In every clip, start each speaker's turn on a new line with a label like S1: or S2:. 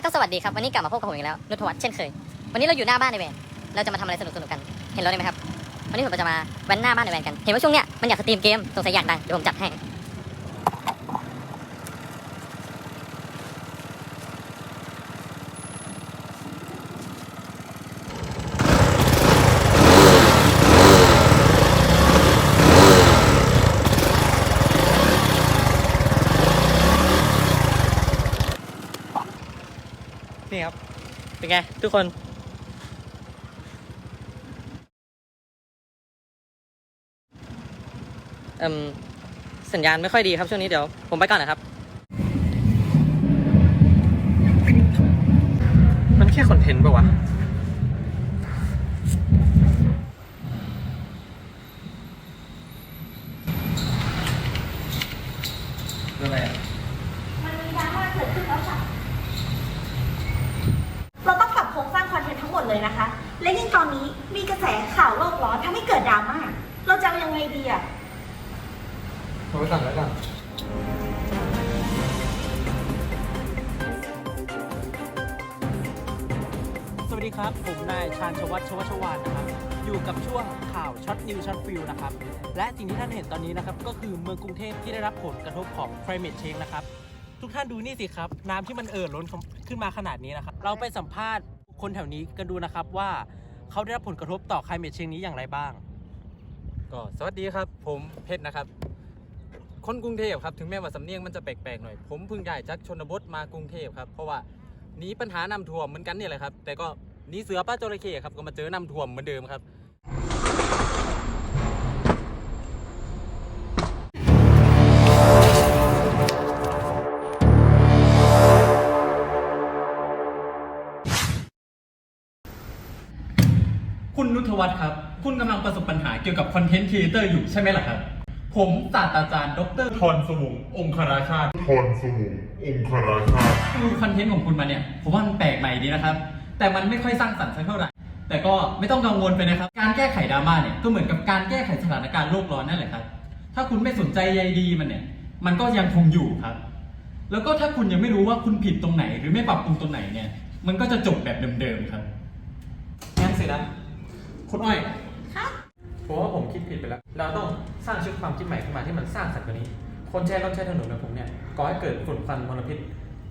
S1: ะก็สวัสดีครับวันนี้กลับมาพบกับผมอีกแล้วนุทวัฒน์เช่นเคย วันนี้เราอยู่หน้าบ้านในแวนเราจะมาทำอะไรสนุกๆกัน เห็นรถไหมครับ วันนี้ผมจะมาแว้นหน้าบ้านในแวนกัน เห็นว่าช่วงเนี้ยมันอยากสตรีมเกมสงสัยอยากดังเดี๋ยวผมจัดให้
S2: นี่ครับ เป็นไง ทุกคนเอ่มสัญญาณไม่ค่อยดีครับช่วงนี้เดี๋ยว ผมไปก่อนนะครับ มันแค่คอนเทนต์ป่าวะ อะไรอะ
S3: มันมีดราม่าเกิดขึ้นแล้วค่ะ เราต้องปรับโครงสร้างคอน เทนต์ทั้งหมดเลยนะคะ และยิ่งตอนนี้มีกระแสข่าวโลกร้อนทำให้เกิดดราม่าเราจะเอายังไงดีอะ
S2: เอาไว้ก่อนไว้ก่อน
S4: สวัสดีครับ ผมนายชาญชวัฒน์ชวัชวานนะครับ อยู่กับช่วงข่าวช็อตนิวช็อตฟิลนะครับ และสิ่งที่ท่านเห็นตอนนี้นะครับ ก็คือเมืองกรุงเทพที่ได้รับผลกระทบของ climate change นะครับ ทุกท่านดูนี่สิครับ น้ำที่มันเอ่อล้นขึ้นมาขนาดนี้นะครับ เราไปสัมภาษณ์ คนแถวนี้กันดูนะครับว่าเขาได้รับผลกระทบต่อ climate change นี้อย่างไรบ้าง
S5: ก็สวัสดีครับ ผมเพชรนะครับ คนกรุงเทพครับถึงแม้ว่าสำเนียงมันจะแปลกๆหน่อย ผมเพิ่งย้ายจากชนบทมากรุงเทพครับเพราะว่าหนีปัญหาน้ำท่วมเหมือนกันนี่แหละครับ แต่ก็หนีเสือป้าจระเข้ครับก็มาเจอน้ำท่วมเหมือนเดิมครับ
S6: วัฒน์ครับ คุณกำลังประสบปัญหาเกี่ยวกับคอนเทนต์ครีเอเตอร์อยู่ใช่ไหมล่ะครับ ผมศาสตราจารย์ ดร
S7: พรสมุงองคราชาติพรสมุงองคราชาติ
S6: ดูคอนเทนต์ของคุณมาเนี่ย ผมว่ามันแปลกใหม่ดีนะครับ แต่มันไม่ค่อยสร้างสรรค์สักเท่าไหร่ แต่ก็ไม่ต้องกังวลไปนะครับ การแก้ไขดราม่าเนี่ยก็เหมือนกับการแก้ไขสถานการณ์โลกร้อนนั่นแหละครับ ถ้าคุณไม่สนใจใยดีมันเนี่ย มันก็ยังคงอยู่ครับ แล้วก็ถ้าคุณยังไม่รู้ว่าคุณผิดตรงไหน หรือไม่ปรับปรุงตรงไหนเนี่ย มันก็จะจบแบบเดิมๆครับ
S2: งั้นสินะ คุณอ้อย
S3: คะ
S2: ผมว่าผมคิดผิดไปแล้ว เราต้องสร้างชุดความคิดใหม่ขึ้นมาที่มันสร้างสรรค์กว่านี้ คนใช้รถใช้ถนนแบบผมเนี่ยก่อให้เกิดฝุ่นควันมลพิษ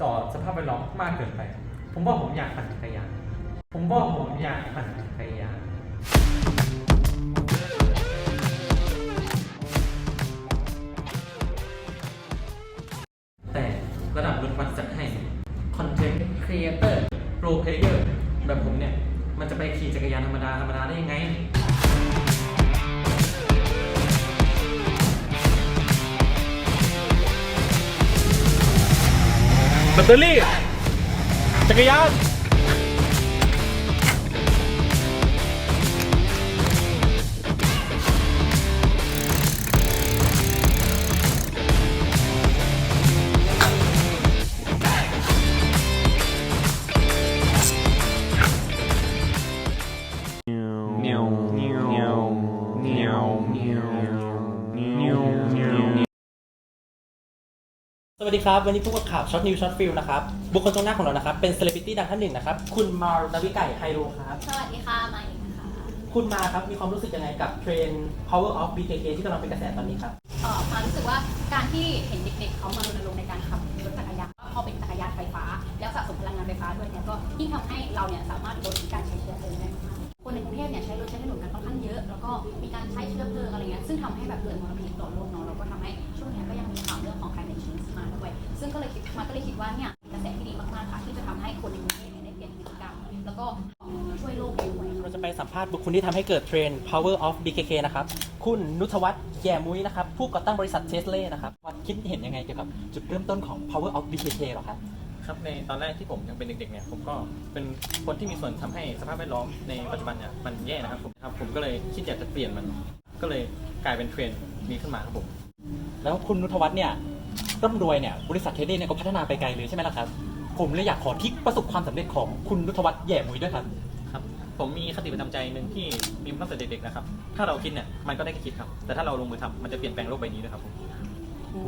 S2: ต่อสภาพแวดล้อมมากเกินไป ผมว่าผมอยากปั่นจักรยาน ผมว่าผมอยากปั่นจักรยานแต่ระดับรถวัดจัดให้คอนเทนต์ครีเอเตอร์โปรเพลเยอร์แบบผมเนี่ย มันจะไปขี่จักรยานธรรมดาธรรมดาได้ยังไง
S7: แบตเตอรี่ จักรยาน
S4: สวัสดีครับ วันนี้พบกับข่าวช็อตนิวช็อตฟิลนะครับ บุคคลตรงหน้าของเรานะครับ เป็นเซเลบริตี้ดังท่านหนึ่งนะครับ คุณมาร์นาวิไก่ไฮโรครับ
S8: สวัสดีค่ะ มาอีกนะคะ
S4: คุณมาครับ มีความรู้สึกยังไงกับเทรน power of BKK ที่กำลังเป็นกระแสตอนนี้ครับ
S8: เอ่อมารู้สึกว่าการที่เห็นเด็กๆเขามารณรงค์ในการขับรถจักรยานพอเป็นจักรยานไฟฟ้า แล้วสะสมพลังงานไฟฟ้าด้วยเนี่ยก็ยิ่งทำให้เราเนี่ยสามารถลดการใช้เชื้อเพลิงได้มากๆคนในกรุงเทพเนี่ยใช้รถใช้ถนนกันค่อนข้างเยอะ แล้วก็มีการใช้เชื้อเพลิงอะไรเงี้ยซึ่งทำให้แบบเกิดมลพิษต่อโลก ก็เลยคิดมาก็เลยคิดว่าเนี่ยกระแสที่ดีมากๆค่ะที่จะทำให้คนในกรุงเทพเนี่ยได้เปลี่ยนพฤติกรรมแล้วก็ช่วยโลกได้ด้วย
S4: เราจะไปสัมภาษณ์บุคคลที่ทำให้เกิดเทรน power of BKK นะครับ คุณนุทวัฒน์แย่มุ้ยนะครับ ผู้ก่อตั้งบริษัทเทสเล่นะครับคิดเห็นยังไงเกี่ยวกับจุดเริ่มต้นของ power of BKK หรอครับ
S5: ครับในตอนแรกที่ผมยังเป็นเด็กๆเนี่ยผมก็เป็นคนที่มีส่วนทำให้สภาพแวดล้อมในปัจจุบันเนี่ยมันแย่นะครับผมครับผมก็เลยคิดอยากจะเปลี่ยนมัน ก็เลยกลายเป็นเทรนด์นี้ขึ้นมาครับผม
S4: แล้วคุณนุทวัฒน์เนี่ย ร่ำรวยเนี่ยบริษัทเทสเล่เนี่ยก็พัฒนาไปไกลเลยใช่ไหมล่ะครับ ผมเลยอยากขอทิปประสบความสำเร็จของคุณนุทวัฒน์แย่มุ้ยด้วยครับ
S5: ครับ ผมมีคติประจำใจหนึ่งที่มีมาตั้งแต่เด็กๆนะครับ ถ้าเราคิดเนี่ยมันก็ได้แค่คิดครับ แต่ถ้าเราลงมือทำมันจะเปลี่ยนแปลงโลกใบนี้ด้วยครับผม
S4: โอ้